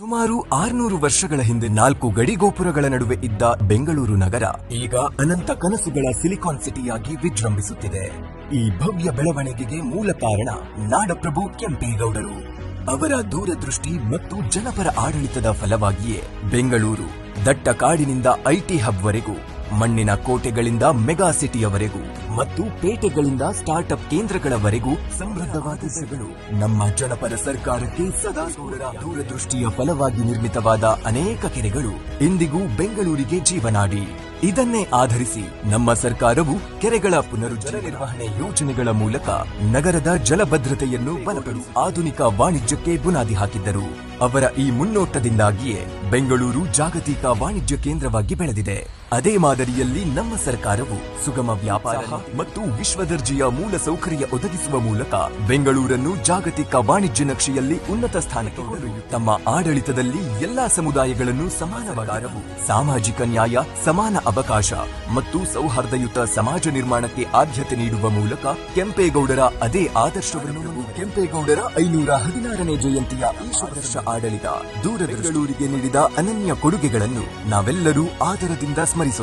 ಸುಮಾರು ಆರ್ನೂರು ವರ್ಷಗಳ ಹಿಂದೆ ನಾಲ್ಕು ಗಡಿ ಗೋಪುರಗಳ ನಡುವೆ ಇದ್ದ ಬೆಂಗಳೂರು ನಗರ, ಈಗ ಅನಂತ ಕನಸುಗಳ ಸಿಲಿಕಾನ್ ಸಿಟಿಯಾಗಿ ವಿಜೃಂಭಿಸುತ್ತಿದೆ. ಈ ಭವ್ಯ ಬೆಳವಣಿಗೆಗೆ ಮೂಲ ಕಾರಣ ನಾಡಪ್ರಭು ಕೆಂಪೇಗೌಡರು. ಅವರ ದೂರದೃಷ್ಟಿ ಮತ್ತು ಜನಪರ ಆಡಳಿತದ ಫಲವಾಗಿಯೇ ಬೆಂಗಳೂರು ದಟ್ಟ ಕಾಡಿನಿಂದ ಐಟಿ ಹಬ್ವರೆಗೂ ಮಣ್ಣಿನ ಕೋಟೆಗಳಿಂದ ಮೆಗಾ ಸಿಟಿಯವರೆಗೂ ಮತ್ತು ಪೇಟೆಗಳಿಂದ ಸ್ಟಾರ್ಟ್ಅಪ್ ಕೇಂದ್ರಗಳವರೆಗೂ ಸಮೃದ್ಧವಾದ ಸಿಗಲು ನಮ್ಮ ಜನಪರ ಸರ್ಕಾರಕ್ಕೆ ಸದಾ ಸೋರರ ದೂರದೃಷ್ಟಿಯ ಫಲವಾಗಿ ನಿರ್ಮಿತವಾದ ಅನೇಕ ಕೆರೆಗಳು ಇಂದಿಗೂ ಬೆಂಗಳೂರಿಗೆ ಜೀವನಾಡಿ. ಇದನ್ನೇ ಆಧರಿಸಿ ನಮ್ಮ ಸರ್ಕಾರವು ಕೆರೆಗಳ ಪುನರುಜ್ಜಲ ನಿರ್ವಹಣೆ ಯೋಜನೆಗಳ ಮೂಲಕ ನಗರದ ಜಲಭದ್ರತೆಯನ್ನು ಬಲಪಡಿಸಿ ಆಧುನಿಕ ವಾಣಿಜ್ಯಕ್ಕೆ ಬುನಾದಿ ಹಾಕಿದ್ದರು. ಅವರ ಈ ಮುನ್ನೋಟದಿಂದಾಗಿಯೇ ಬೆಂಗಳೂರು ಜಾಗತಿಕ ವಾಣಿಜ್ಯ ಕೇಂದ್ರವಾಗಿ ಬೆಳೆದಿದೆ. ಅದೇ ಮಾದರಿಯಲ್ಲಿ ನಮ್ಮ ಸರ್ಕಾರವು ಸುಗಮ ವ್ಯಾಪಾರ ಮತ್ತು ವಿಶ್ವದರ್ಜೆಯ ಮೂಲ ಸೌಕರ್ಯ ಒದಗಿಸುವ ಮೂಲಕ ಬೆಂಗಳೂರನ್ನು ಜಾಗತಿಕ ವಾಣಿಜ್ಯ ನಕ್ಷೆಯಲ್ಲಿ ಉನ್ನತ ಸ್ಥಾನಕ್ಕೆ ಕೊಂಡೊಯ್ಯುತ್ತಿದೆ. ತಮ್ಮ ಆಡಳಿತದಲ್ಲಿ ಎಲ್ಲಾ ಸಮುದಾಯಗಳನ್ನು ಸಮಾನವಾಗಾರವು ಸಾಮಾಜಿಕ ನ್ಯಾಯ ಸಮಾನ ಅವಕಾಶ ಮತ್ತು ಸೌಹಾರ್ದಯುತ ಸಮಾಜ ನಿರ್ಮಾಣಕ್ಕೆ ಆದ್ಯತೆ ನೀಡುವ ಮೂಲಕ ಕೆಂಪೇಗೌಡರ ಅದೇ ಆದರ್ಶವನ್ನು ಕೆಂಪೇಗೌಡರ ಐನೂರ ಹದಿನಾರನೇ ಜಯಂತಿಯ ಈ ವರ್ಷ. ಆಡಳಿತ ದೂರ ಬೆಂಗಳೂರಿಗೆ ನೀಡಿದ ಅನನ್ಯ ಕೊಡುಗೆಗಳನ್ನು ನಾವೆಲ್ಲರೂ ಆದರದಿಂದ ಸ್ಮರಿಸೋಣ.